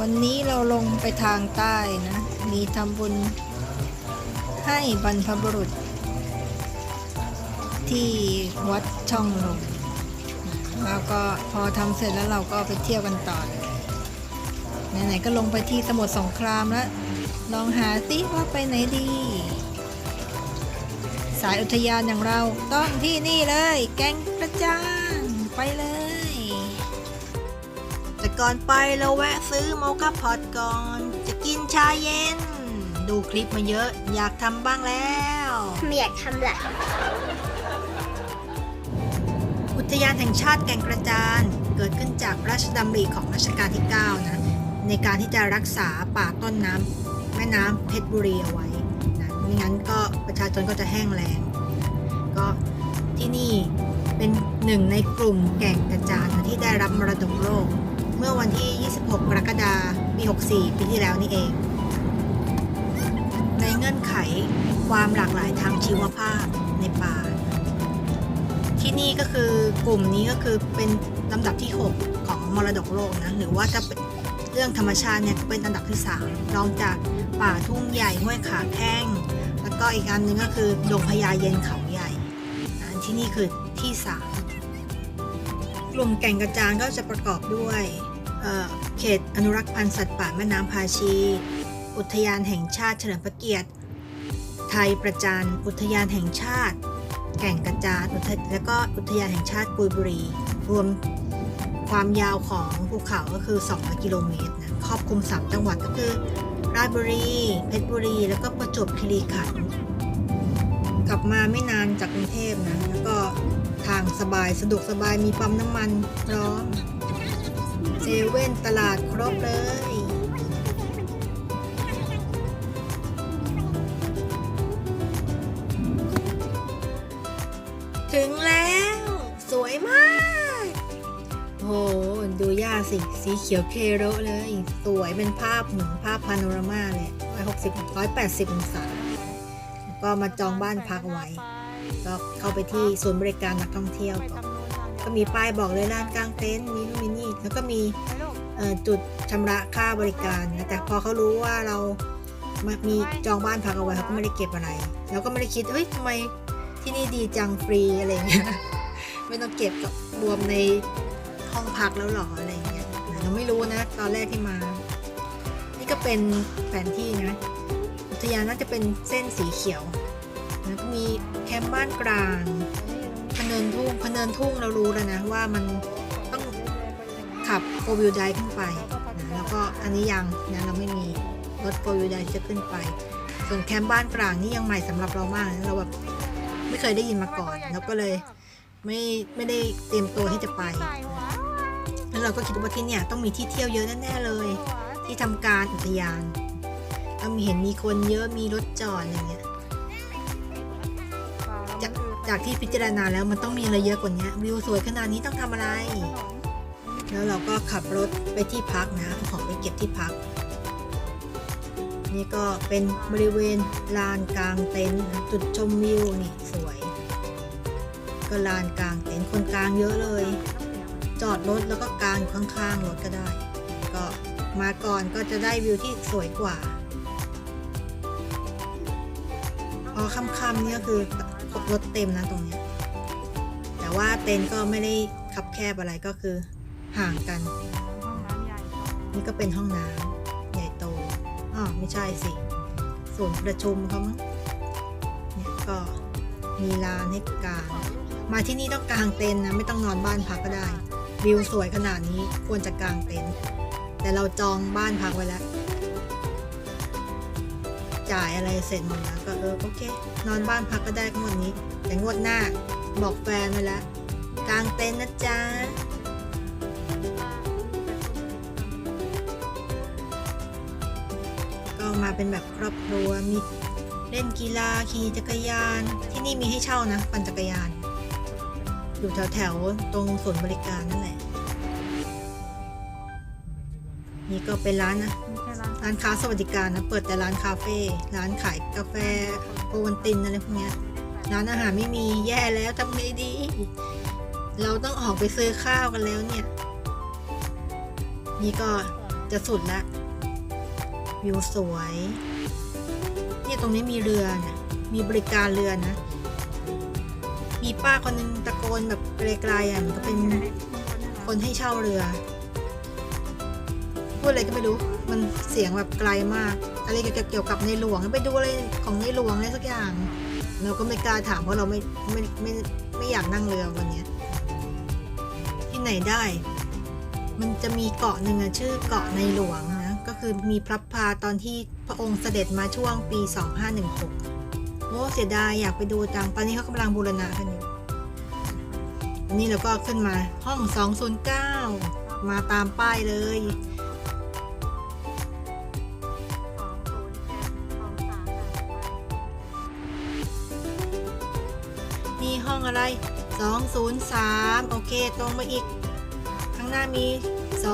วันนี้เราลงไปทางใต้นะ มีทำบุญให้บรรพบุรุษ ที่วัดช่องลมแล้วก็พอทำเสร็จแล้วเราก็ไปเที่ยวกันต่อไหนๆก็ลงไปที่สมุทรสงครามแล้ว ลองหาซิว่าไปไหนดี สายอุทยานอย่างเราต้องที่นี่เลย แกงกระจานไปเลย ก่อนไปเราแวะซื้อโมคาพอตก่อน จะกินชาเย็น ดูคลิปมาเยอะ อยากทำบ้างแล้วไม่อยากทำแหละอุทยานแห่งชาติแก่งกระจานเกิดขึ้นจากพระราชดำริของรัชกาลที่ 9 นะ ในการที่จะรักษาป่าต้นน้ำแม่น้ำเพชรบุรีเอาไว้นะไม่งั้นก็ประชาชนก็จะแห้งแล้งก็ที่นี่เป็นหนึ่งในกลุ่มแก่งกระจานนะที่ได้รับมรดกโลก เมื่อวันที่ 26 กรกฎาคมปี64 ปีที่แล้วนี่เอง ในเงื่อนไขความหลากหลายทางชีวภาพในป่า ที่นี่ก็คือกลุ่มนี้ก็คือเป็นลำดับที่ 6 ของมรดกโลกนะหรือว่าจะเป็นเรื่องธรรมชาติเนี่ยเป็นอันดับที่ 3 รองจากป่าทุ่งใหญ่ห้วยขาแข้ง แล้วก็อีกอันหนึงก็คือดงพญาเย็นเขาใหญ่นะที่นี่คือที่ 3 กลุ่มแก่งกระจานก็จะประกอบด้วย เขตอนุรักษ์พันธุ์สัตว์ป่าแม่น้ำพาชี อุทยานแห่งชาติเฉลิมพระเกียรติ ไทยประจันอุทยานแห่งชาติ แก่งกระจานแล้วก็อุทยานแห่งชาติกุยบุรี รวมความยาวของภูเขาก็คือ200กิโลเมตรนะครอบคลุม 3 จังหวัดก็คือ ราชบุรี เพชรบุรี แล้วก็ประจวบคีรีขันธ์กลับมาไม่นานจากกรุงเทพนะ แล้วก็ทางสบายสะดวกสบายมีปั๊มน้ำมันพร้อม เซเว่นตลาดครบเลย ถึงแล้ว สวยมาก โห ดูหญ้าสิ สีเขียวเคโรเลย สวยเป็นภาพเหมือนภาพพาโนรามาเลยร้อยหกสิบร้อยแปดสิบองศาก็มาจองบ้านพักไว้ ก็เข้าไปที่ศูนย์บริการนักท่องเที่ยวก่อน ก็มีป้ายบอกเลยลานกลางเต็นท์มีนู่นมีนี่แล้วก็มีเอ่อจุดชำระค่าบริการนะแต่พอเขารู้ว่าเรามามีจองบ้านพักเอาไว้เขาก็ไม่ได้เก็บอะไรแล้วก็ไม่ได้คิดเฮ้ยทำไมที่นี่ดีจังฟรีอะไรเงี้ยไม่ต้องเก็บกับรวมในห้องพักแล้วหรออะไรเงี้ยเราไม่รู้นะตอนแรกที่มา นี่ก็เป็นแผนที่นะอุทยานน่าจะเป็นเส้นสีเขียวแล้วก็มีแคมป์บ้านกลาง พเนินทุ่งพเนินทุ่งเรารู้แล้วนะว่ามันต้องขับโฟวิวไดขึ้นไปนะแล้วก็อันนี้ยังนะเราไม่มีรถโฟวิวไดจะขึ้นไป ส่วนแคมป์บ้านกลางนี่ยังใหม่สำหรับเรามากนะเราแบบไม่เคยได้ยินมาก่อน แล้วก็เลยไม่ไม่ได้เตรียมตัวที่จะไป แล้วเราก็คิดว่าที่เนี่ยต้องมีที่เที่ยวเยอะแน่ๆเลย ที่ทำการอุทยานแล้วมีเห็นมีคนเยอะมีรถจอดอะไรเงี้ย จากที่พิจารณาแล้วมันต้องมีอะไรเยอะกว่านี้วิวสวยขนาดนี้ต้องทำอะไร แล้วเราก็ขับรถไปที่พักนะ ของไปเก็บที่พัก นี่ก็เป็นบริเวณลานกลางเต็นท์จุดชมวิวนี่สวย ก็ลานกลางเต็นท์คนกลางเยอะเลย จอดรถแล้วก็กลางอยู่ข้างๆรถก็ได้ ก็มาก่อนก็จะได้วิวที่สวยกว่าพอค่ำๆนี่ก็คือ รถเต็มนะตรงเนี้ยแต่ว่าเต็นท์ก็ไม่ได้คับแคบอะไรก็คือห่างกัน นี่ก็เป็นห้องน้ำใหญ่โตอ๋อไม่ใช่สิศูนย์ประชุมเขามั้งเนี่ยก็มีลานให้กางมาที่นี่ต้องกางเต็นท์นะไม่ต้องนอนบ้านพักก็ได้ วิวสวยขนาดนี้ควรจะกางเต็นท์แต่เราจองบ้านพักไว้แล้ว จ่ายอะไรเสร็จหมดแล้วก็เออโอเค นอนบ้านพักก็ได้งวดนี้ แต่งวดหน้าบอกแฟนไว้แล้วกางเต็นท์นะจ๊ะก็มาเป็นแบบครอบครัวมีเล่นกีฬาขี่จักรยาน ที่นี่มีให้เช่านะปั่นจักรยาน อยู่แถวแถวๆตรงศูนย์บริการนั่นแหละ นี่ก็เป็นร้านนะร้านค้าสวัสดิการนะเปิดแต่ร้านคาเฟ่ร้านขายกาแฟโอวันตินอะไรพวกเนี้ยร้านอาหารไม่มีแย่แล้วทำไงดี เราต้องออกไปซื้อข้าวกันแล้วเนี่ย นี่ก็จะสุดละวิวสวยเนี่ยตรงนี้มีเรือนะมีบริการเรือนะ มีป้าคนหนึงตะโกนแบบไกลๆอะมันก็เป็นคนให้เช่าเรือ พูดอะไรก็ไม่รู้ มันเสียงแบบไกลมาก อะไรเกี่ยวกับในหลวงไปดูอะไรของในหลวงอะไรสักอย่าง เราก็ไม่กล้าถามเพราะเราไม่ไม่ไม่ไม่อยากนั่งเรือวันนี้ที่ไหนได้ มันจะมีเกาะหนึ่งอะชื่อเกาะในหลวงนะ ก็คือมีพระพาตอนที่พระองค์เสด็จมาช่วงปี 2516โอ้เสียดายอยากไปดูจัง ตอนนี้เขากำลังบูรณะกันอยู่อันนี้เราก็ขึ้นมาห้อง 209 มาตามป้ายเลย องอะไร 203 โอเค ตรงมาอีก ข้างหน้ามี 204ต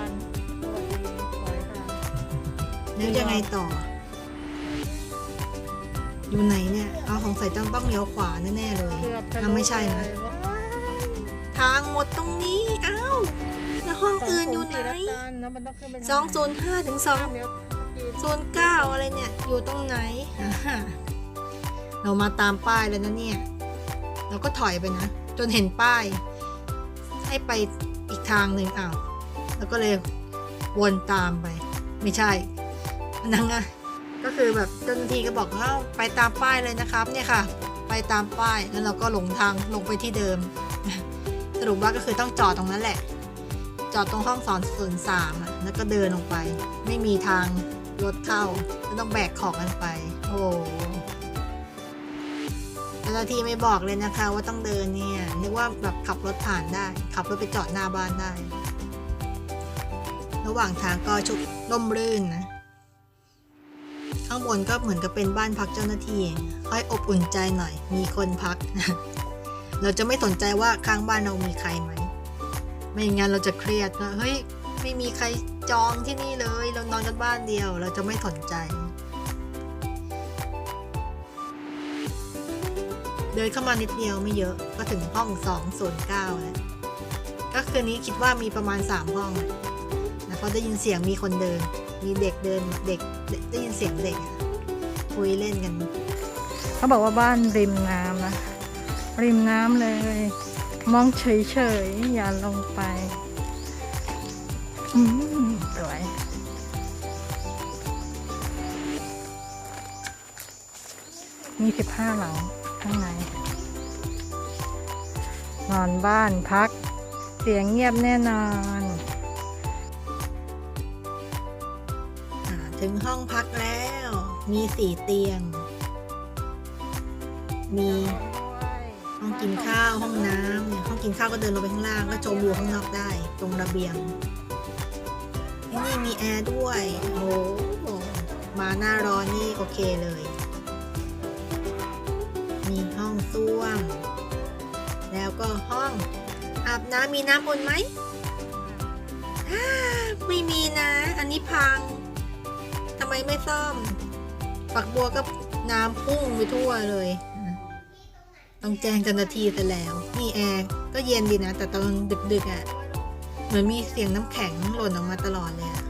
ันสวัสดีขอให้ค่ะแล้วยังไงต่อ อยู่ไหนเนี่ย เอาของใส่ต้องต้องเลี้ยวขวาแน่ๆเลยเกือบทะอะลุไม่ใช่นะเลยว้ายทางหมดตรงนี้ อ้าว แล้วห้องอื่นอยู่ไหนสงศูสี่ละตันแล้วมันต้อง ขึ้นไปทางไหน205ถึงข้ามเลี้ยวจีน209อะไรเนี่ย อยู่ตรงไหน เรามาตามป้ายแล้วนะเนี่ย เราก็ถอยไปนะ จนเห็นป้าย ให้ไปอีกทางหนึ่งอ้าว แล้วก็เลยวนตามไป ไม่ใช่นังอะก็คือแบบเจ้าหน้าที่ก็บอกว่าไปตามป้ายเลยนะครับเนี่ยค่ะ ไปตามป้ายแล้วเราก็หลงทางลงไปที่เดิม สรุปว่าก็คือต้องจอดตรงนั้นแหละ จอดตรงห้องสอนศูนย์สามแล้วก็เดินลงไป ไม่มีทาง รถเข้าก็ต้องแบกของกันไป โอ้เจ้าหน้าที่ไม่บอกเลยนะคะ ว่าต้องเดินเนี่ยนึกว่าแบบขับรถผ่านได้ ขับรถไปจอดหน้าบ้านได้ ระหว่างทางก็ชุบร่มรื่นนะ ข้างบนก็เหมือนกับเป็นบ้านพักเจ้าหน้าที่ ค่อยอบอุ่นใจหน่อย มีคนพัก เราจะไม่สนใจว่าข้างบ้านเรามีใครไหม ไม่งั้นเราจะเครียดนะเฮ้ย ไม่มีใครจองที่นี่เลย เรานอนกันบ้านเดียว เราจะไม่สนใจ เดินเข้ามานิดเดียวไม่เยอะก็ถึงห้อง209แล้วก็คืนนี้คิดว่ามีประมาณ 3 ห้องนะเพราะได้ยินเสียงมีคนเดิน มีเด็กเดินเด็กได้ยินเสียงเด็กคุยเล่นกัน เขาบอกว่าบ้านริมน้ำนะริมน้ำเลย มองเฉยๆอย่าลงไป สวย มีสิบห้าหลังข้างใน นอนบ้านพัก เสียงเงียบแน่นอนอถึงห้องพักแล้ว มีสี่เตียง มีห้องกินข้าวห้องน้ำเนี่ยห้องกินข้าวก็เดินลงไปข้างล่าง ก็ชมวิวข้างนอกได้ ตรงระเบียง นี่มีแอร์ด้วย โอ้โหมาหน้าร้อนนี่โอเคเลย มีห้องส้วม แล้วก็ห้อง อาบน้ำมีน้ำอุ่นไหมอ่าไม่มีนะ อันนี้พัง ทำไมไม่ซ่อม ฝักบัวก็น้ำพุ่งไปทั่วเลย ต้องแจ้งเจ้าหน้าที่ซะแล้ว นี่แอร์ก็เย็นดีนะ แต่ตอนดึกๆอะ่ะ เหมือนมีเสียงน้ำแข็งหล่นออกมาตลอดเลยอะ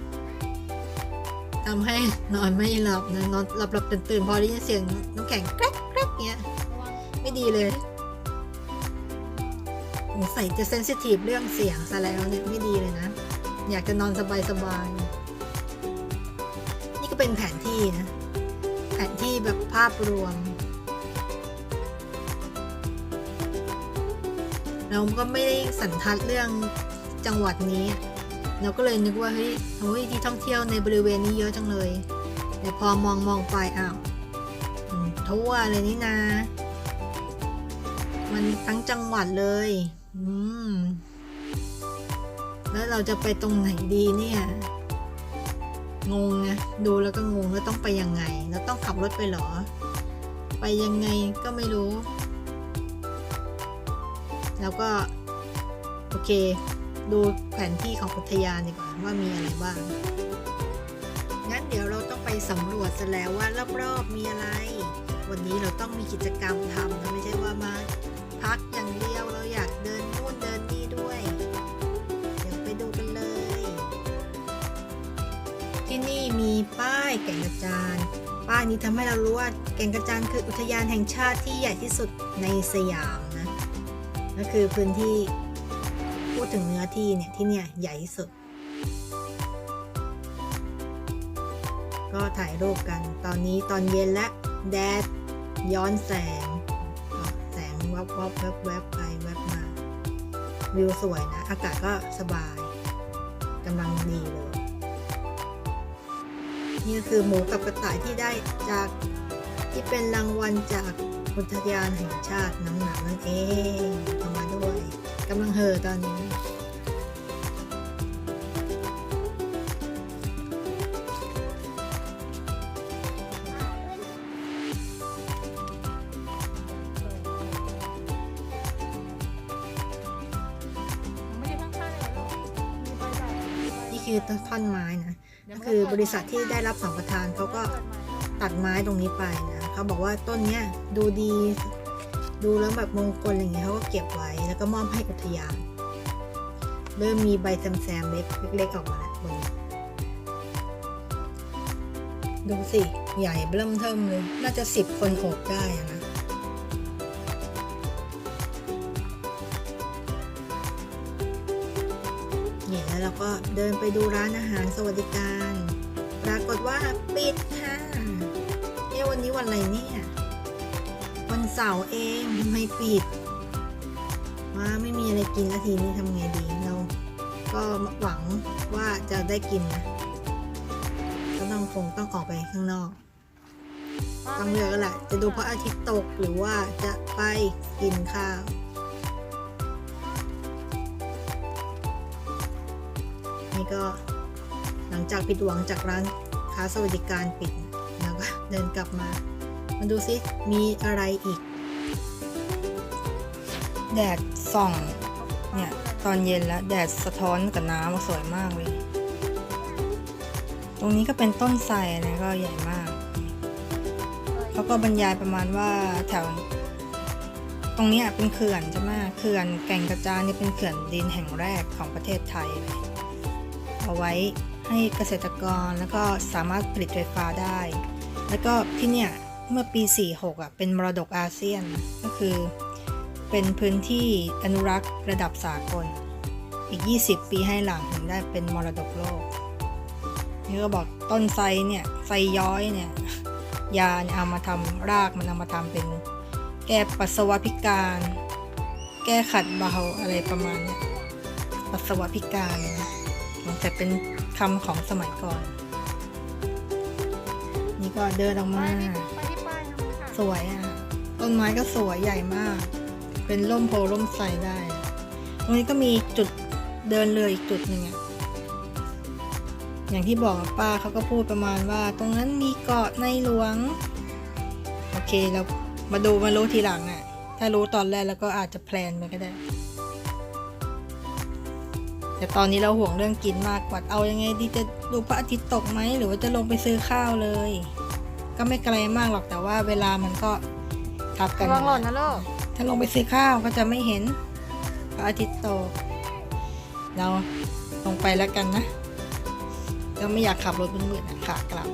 ทำให้นอนไม่หลับนะนอนหลับหลับตื่นตื่นพอได้ยินเสียงน้ำแข็งแกรกแกรกเงี้ยไม่ดีเลยสงสัยจะเซนซิทีฟเรื่องเสียงซะแล้วเนี่ยไม่ดีเลยนะ อยากจะนอนสบายๆนี่ก็เป็นแผนที่นะ แผนที่แบบภาพรวมเราก็ไม่ได้สันทัดเรื่อง จังหวัดนี้ เราก็เลยนึกว่าเฮ้ยโอ้ยที่ท่องเที่ยวในบริเวณนี้เยอะจังเลย แต่พอมองมองไปอ้าวทั่วเลยนี่นา มันทั้งจังหวัดเลย อืม แล้วเราจะไปตรงไหนดีเนี่ย งงนะดูแล้วก็งงแล้วต้องไปยังไง แล้วต้องขับรถไปหรอ ไปยังไงก็ไม่รู้ แล้วก็ โอเค ดูแผนที่ของอุทยานดีกว่าว่ามีอะไรบ้าง งั้นเดี๋ยวเราต้องไปสำรวจกัแล้วว่ารอบๆมีอะไร วันนี้เราต้องมีกิจกรรมทำนะไม่ใช่ว่ามาพักอย่างเดียวเราอยากเดินนู่นเดินนี่ด้วย เดี๋ยวไปดูกันเลย ที่นี่มีป้ายแก่งกระจานป้ายนี้ทำให้เรารู้ว่าแก่งกระจานคืออุทยานแห่งชาติที่ใหญ่ที่สุดในสยามนะก็คือพื้นที่ ดถึงเนื้อที่เนี่ยที่เนี่ยใหญ่ที่สุด ก็ถ่ายรูปกันตอนนี้ตอนเย็นและแดดย้อนแสงก็แสงวับวับแวบแวบไปแวบมาวิวสวยนะ อากาศก็สบายกำลังดีเลย นี่คือหมูกับกระต่ายที่ได้จากที่เป็นรางวัลจากอุทยานแห่งชาติน้ำหนักนั่นเองเอามาด้วยกำลังเห่อตอนนี้ ริษัทที่ได้รับสัมปทานเขาก็ตัดไม้ตรงนี้ไปนะเขาบอกว่าต้นเนี้ยดูดี ดูแล้วแบบมงคลอะไรเงี้ยเขาก็เก็บไว้แล้วก็มอบให้อุทยาน เริ่มมีใบแซมๆเล็กเล็กๆออกมาแล้วบนนี้ดูสิ ใหญ่เริ่มเทิมเลย น่าจะสิบคนโอบได้อะนะ เนี่ยแล้วเราก็เดินไปดูร้านอาหารสวัสดิการ ปรากฏว่าปิดค่ะเอ๊วันนี้วันอะไรเนี่ย วันเสาร์เองทำไมปิด ว่าไม่มีอะไรกินแล้วทีนี้ทำไงดีเราก็หวังว่าจะได้กินนะก็ต้องคงต้องออกไปข้างนอกต้องเลือกแหละจะดูพระอาทิตย์ตกหรือว่าจะไปกินข้าวนี่ก็ หลังจากผิดหวังจากร้านค้าสวัสดิการปิดแล้วก็เดินกลับมา มาดูซิมีอะไรอีก แดดส่อง เนี่ย ตอนเย็นแล้ว แดดสะท้อนกับน้ำสวยมากเลย ตรงนี้ก็เป็นต้นไทรนะก็ใหญ่มากเขาก็บรรยายประมาณว่าแถวตรงนี้เป็นเขื่อนใช่ไหมเขื่อนแก่งกระจานนี่เป็นเขื่อนดินแห่งแรกของประเทศไทยเลยเอาไว้ ให้เกษตรกรแล้วก็สามารถผลิตไฟฟ้าได้ แล้วก็ที่เนี่ยเมื่อปี 46อะเป็นมรดกอาเซียนก็คือ เป็นพื้นที่อนุรักษ์ระดับสากล อีก 20 ปีให้หลังถึงได้เป็นมรดกโลกนี่ก็บอกต้นไทรเนี่ยไทรย้อยเนี่ยยาเนี่ยเอามาทำรากมันเอามาทำเป็น แก้ปัสสาวะพิการ แก้ขัดเบาอะไรประมาณเนี้ยปัสสาวะพิการเนี่ยมันจะเป็น คำของสมัยก่อน นี่ก็เดินออกไปมาที่ไปที่ป้ายทำค่ะสวยอะ ต้นไม้ก็สวยใหญ่มาก เป็นร่มโพร่มไทรได้ ตรงนี้ก็มีจุดเดินเรืออีกจุดหนึ่งอะอย่างที่บอกอะป้าเขาก็พูดประมาณว่า ตรงนั้นมีเกาะในหลวง โอเคเรามาดูมารู้ทีหลังอะ ถ้ารู้ตอนแรกแล้วก็อาจจะแพลนไปก็ได้ แต่ตอนนี้เราห่วงเรื่องกินมากกว่าเอายังไงดีจะดูพระอาทิตย์ตกไหมหรือว่าจะลงไปซื้อข้าวเลย ก็ไม่ไกลมากหรอกแต่ว่าเวลามันก็ทับกันระวังหล่นนะลูกถ้าลงไปซื้อข้าวก็จะไม่เห็นพระอาทิตย์ตก เราลงไปแล้วกันนะก็ไม่อยากขับรถมืดๆนะขากลับ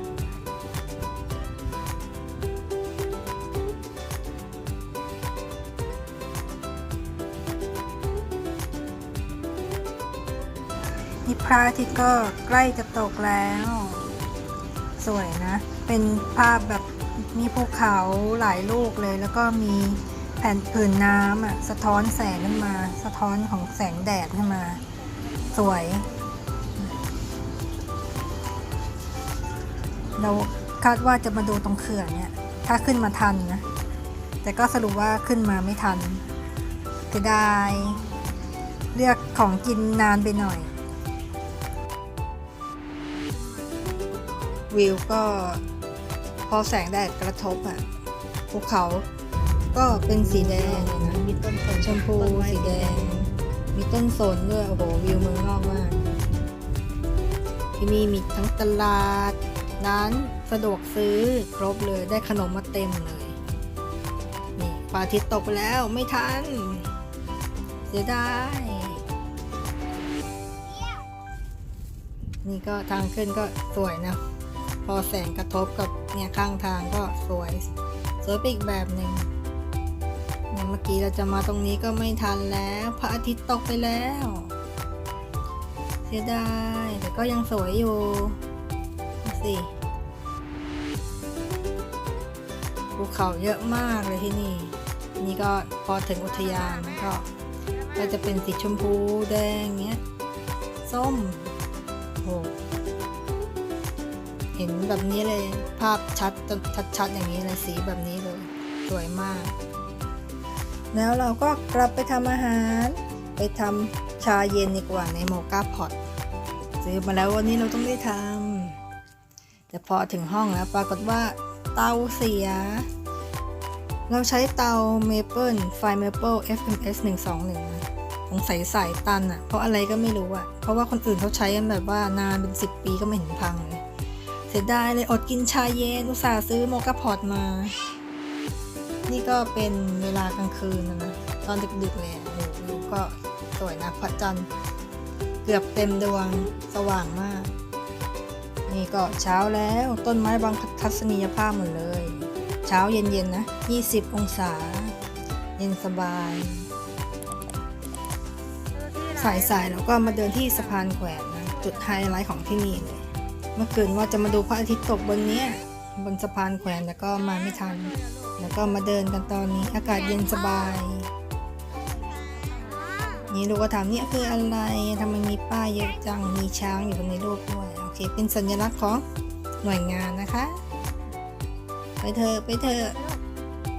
พระอาทิตย์ก็ใกล้จะตกแล้ว สวยนะ เป็นภาพแบบมีภูเขาหลายลูกเลย แล้วก็มีแผ่นผืนน้ำอะสะท้อนแสงขึ้นมา สะท้อนของแสงแดดขึ้นมา สวยเราคาดว่าจะมาดูตรงเขื่อนเนี่ย ถ้าขึ้นมาทันนะ แต่ก็สรุปว่าขึ้นมาไม่ทันเสียดายเลือกของกินนานไปหน่อย วิวก็พอแสงแดดกระทบอะภูเขาก็เป็นสีแดงนะมีต้นสนชมพูสีแดง มีต้นสนด้วย โอ้โห วิวเมืองนอกมาก ที่นี่มีทั้งตลาด ร้านสะดวกซื้อครบเลยได้ขนมมาเต็มเลย นี่ปลาทิตตกไปแล้วไม่ทัน เสียดายนี่ก็ทางขึ้นก็สวยนะ พอแสงกระทบกับเนี่ยข้างทางก็สวย สวยไปอีกแบบหนึ่งเนี่ยเมื่อกี้เราจะมาตรงนี้ก็ไม่ทันแล้ว พระอาทิตย์ตกไปแล้ว เสียดายแต่ก็ยังสวยอยู่สิภูเขาเยอะมากเลยที่นี่ นี่ก็พอถึงอุทยานก็ก็จะเป็นสีชมพูแดงเงี้ย ส้มโอ้ ห็นแบบนี้เลยภาพชัดชัดชัดๆอย่างนี้เลยสีแบบนี้เลยสวยมาก แล้วเราก็กลับไปทำอาหาร ไปทำชาเย็นดีกว่าในโมกาพอตซื้อมาแล้ววันนี้เราต้องได้ทำแต่พอถึงห้องแล้วปรากฏว่าเตาเสีย เราใช้เตา Maple ไฟ Maple FMS 121นะสงสัยสายตันอะ่ะ เพราะอะไรก็ไม่รู้อะ่ะ เพราะว่าคนอื่นเขาใช้กันแบบว่านานเป็น10ปีก็ไม่เห็นพังเลย เสียดายเลยอดกินชาเย็นอุตส่าห์ซื้อโมกาพอตมา นี่ก็เป็นเวลากลางคืนนะ ตอนดึกๆเลยอะโอ้โหวิวก็สวยนะพระจันทร์เกือบเต็มดวงสว่างมาก นี่ก็เช้าแล้วต้นไม้บางทัศนียภาพหมดเลย เช้าเย็นๆนะ 20 องศา เย็นสบายสายๆแล้วก็มาเดินที่สะพานแขวนนะจุดไฮไลท์ของที่นี่เลย เมื่อคืนว่าจะมาดูพระอาทิตย์ตกบนเนี้ยบนสะพานแขวนแต่ก็มาไม่ทัน แล้วก็มาเดินกันตอนนี้อากาศเย็นสบาย นี่ลูกก็ถามเนี่ยคืออะไรทำไมมีป้ายเยอะจังมีช้างอยู่บนในรูปด้วยโอเค เป็นสัญลักษณ์ของหน่วยงานนะคะ ไปเถอะไปเถอะ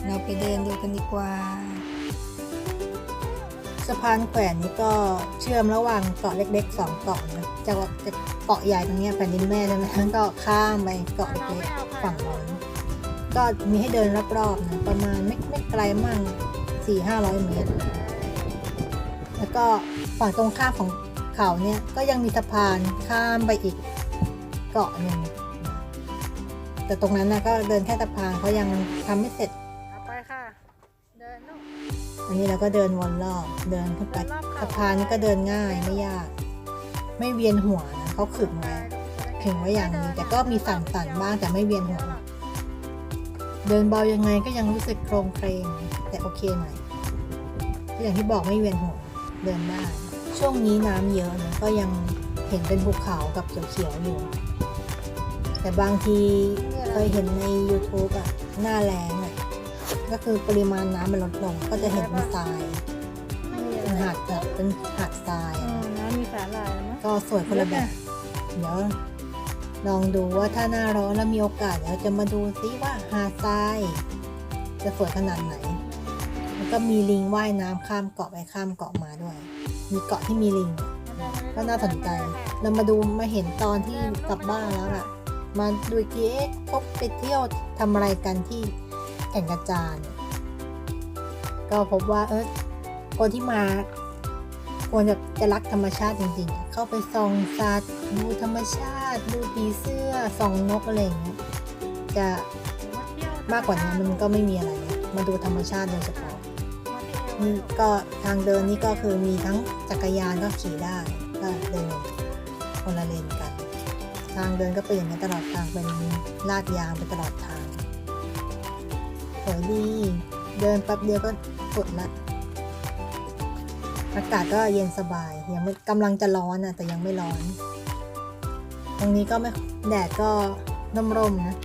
เราไปเดินดูกันดีกว่า สะพานแขวนนี่ก็เชื่อมระหว่างเกาะเล็กๆสองเกาะนะจากว่าจาก เกาะใหญ่ตรงเนี้ยแผ่นดินแม่ใช่ไหมก็ข้ามไปเกาะเล็กๆฝั่งโน้นก็มีให้เดินรอบๆนะประมาณไม่ไม่ไกลมากสี่ห้าร้อยเมตร แล้วก็ฝั่งตรงข้ามของเขาเนี่ยก็ยังมีสะพานข้ามไปอีกเกาะหนึ่งแต่ตรงนั้นนะก็เดินแค่สะพานเขายังทำไม่เสร็จเอาไปค่ะ เดินลูกอันนี้เราก็เดินวนรอบ เดินขึ้นไปเดินรอบเขาสะพานนี่ก็เดินง่ายไม่ยาก ไม่เวียนหัวนะเขาขึงไว้ขึงไว้อย่างนี้ แต่ก็มีสั่นๆบ้างแต่ไม่เวียนหัว เดินเบายังไงก็ยังรู้สึกโครงเครงแต่โอเคหน่อยอย่างที่บอกไม่เวียนหัวเดินได้ช่วงนี้น้ำเยอะนะก็ยังเห็นเป็นภูเขากับเขียวๆอยู่ แต่บางทีเคยเห็นใน YouTube อะหน้าแล้งอะก็คือปริมาณน้ำมันลดลงก็จะเห็นเป็นทรายเป็นหาดแบบเป็นหาดทรายอะ สาหร่ายแล้วมั้งก็สวยคนละแบบเดี๋ยวลองดูว่าถ้าหน้าร้อนแล้วมีโอกาสเดี๋ยวจะมาดูซิว่าหาดทรายจะสวยขนาดไหน แล้วก็มีลิงว่ายน้ำข้ามเกาะไปข้ามเกาะมาด้วย มีเกาะที่มีลิง ก็น่าสนใจ เรามาดูมาเห็นตอนที่กลับบ้านแล้วอะมาดูอีกทีเอ๊ะเขาไปเที่ยวทำอะไรกันที่แก่งกระจานเนี่ยก็พบว่าเออคนที่มา ควรจะจะรักธรรมชาติจริงๆ เข้าไปส่องสัตว์ดูธรรมชาติ ดูผีเสื้อส่องนกอะไรอย่างเงี้ยจะมากกว่านี้มันก็ไม่มีอะไร มาดูธรรมชาติโดยเฉพาะนี่ก็ทางเดินนี่ก็คือมีทั้งจักรยานก็ขี่ได้ก็เดินคนละเลนกัน ทางเดินก็เป็นอย่างนี้ตลอดทางเป็นลาดยางไปตลอดทางสวยดีเดินแป๊บเดียวก็สุดละ อากาศก็เย็นสบาย ยังไม่กำลังจะร้อนนะแต่ยังไม่ร้อน ตรงนี้ก็ไม่แดดก็ร่มร่มนะ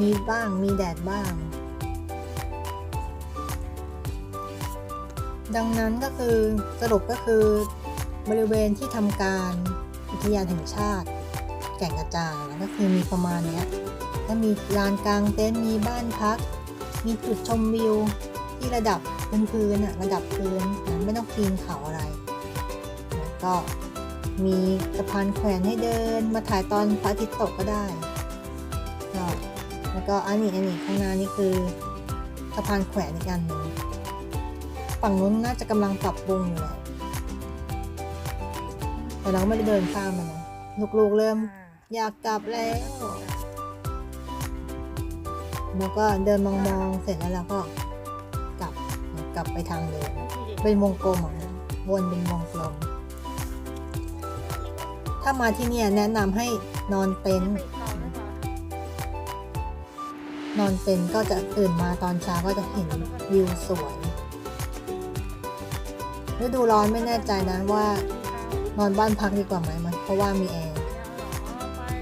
มีบ้างมีแดดบ้าง ดังนั้นก็คือสรุปก็คือบริเวณที่ทำการอุทยานแห่งชาติ แก่งกระจานก็คือมีประมาณเนี้ยก็มีลานกลางเต็นท์มีบ้านพัก มีจุดชมวิวที่ระดับ พื้นๆอะระดับพื้นนะไม่ต้องปีนเขาอะไรแล้วก็มีสะพานแขวนให้เดิน มาถ่ายตอนพระอาทิตย์ตกก็ได้ก็แล้วก็อันนี้อันนี้ข้างหน้านี่คือสะพานแขวนอีกอันหนึ่งฝั่งนู้นน่าจะกำลังปรับปรุงอยู่แหละแต่เราก็ไม่ได้เดินข้ามมันนะลูกๆเริ่มอยากกลับแล้วแล้วก็เดินมองๆเสร็จแล้วเราก็ ลับไปทางเดิมเป็นวงกลมวนเป็นวงกลม ถ้ามาที่นี่แนะนำให้นอนเต็นท์นอนเต็นท์ก็จะตื่นมาตอนเช้าก็จะเห็นวิวสวยฤดูร้อนไม่แน่ใจนะว่านอนบ้านพักดีกว่าไหมมันเพราะว่ามีแอร์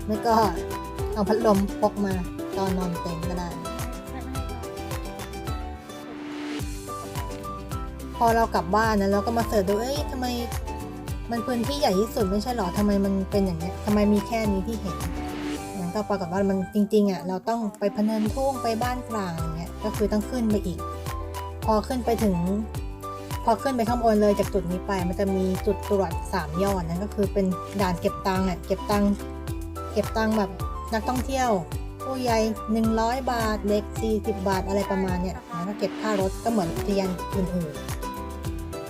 ไม่ก็เอาพัดลมพกมาตอนนอนเต็น พอเรากลับบ้านนะเราก็มาเสิร์ชดู เอ้ยทำไมมันพื้นที่ใหญ่ที่สุดไม่ใช่หรอทำไมมันเป็นอย่างเงี้ทำไมมีแค่นี้ที่เห็นมันก็ปรากฏว่ามันจริงๆอะเราต้องไปพนินทุ่งไปบ้านกลางอย่างเงี้ยก็คือต้องขึ้นไปอีก พอขึ้นไปถึง พอขึ้นไปข้างบนเลยจากจุดนี้ไป มันจะมีจุดตรวจสามยอดนั่นก็คือเป็นด่านเก็บตังค์อะเก็บตังค์เก็บตังค์แบบนักท่องเที่ยว ผู้ใหญ่100 บาทเด็ก40 บาทอะไรประมาณเนี้ยแล้วก็เก็บค่ารถก็เหมือนอุทยนอื่นๆ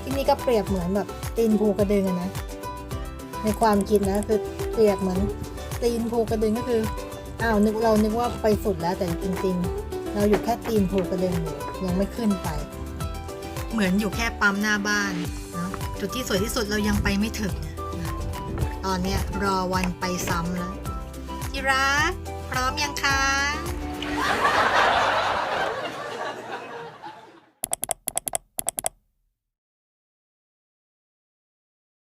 ที่นี่ก็เปรียบเหมือนแบบตีนภูกระดึงอะนะ ในความคิดนะคือเปรียบเหมือนตีนภูกระดึงก็คืออ้าวนึกเรานึกว่าไปสุดแล้วแต่จริงๆ เราอยู่แค่ตีนภูกระดึงอยู่ยังไม่ขึ้นไป เหมือนอยู่แค่ปั๊มหน้าบ้านนะจุดที่สวยที่สุดเรายังไปไม่ถึงนะตอนเนี้ยรอวันไปซ้ำแล้วที่รักพร้อมยังคะ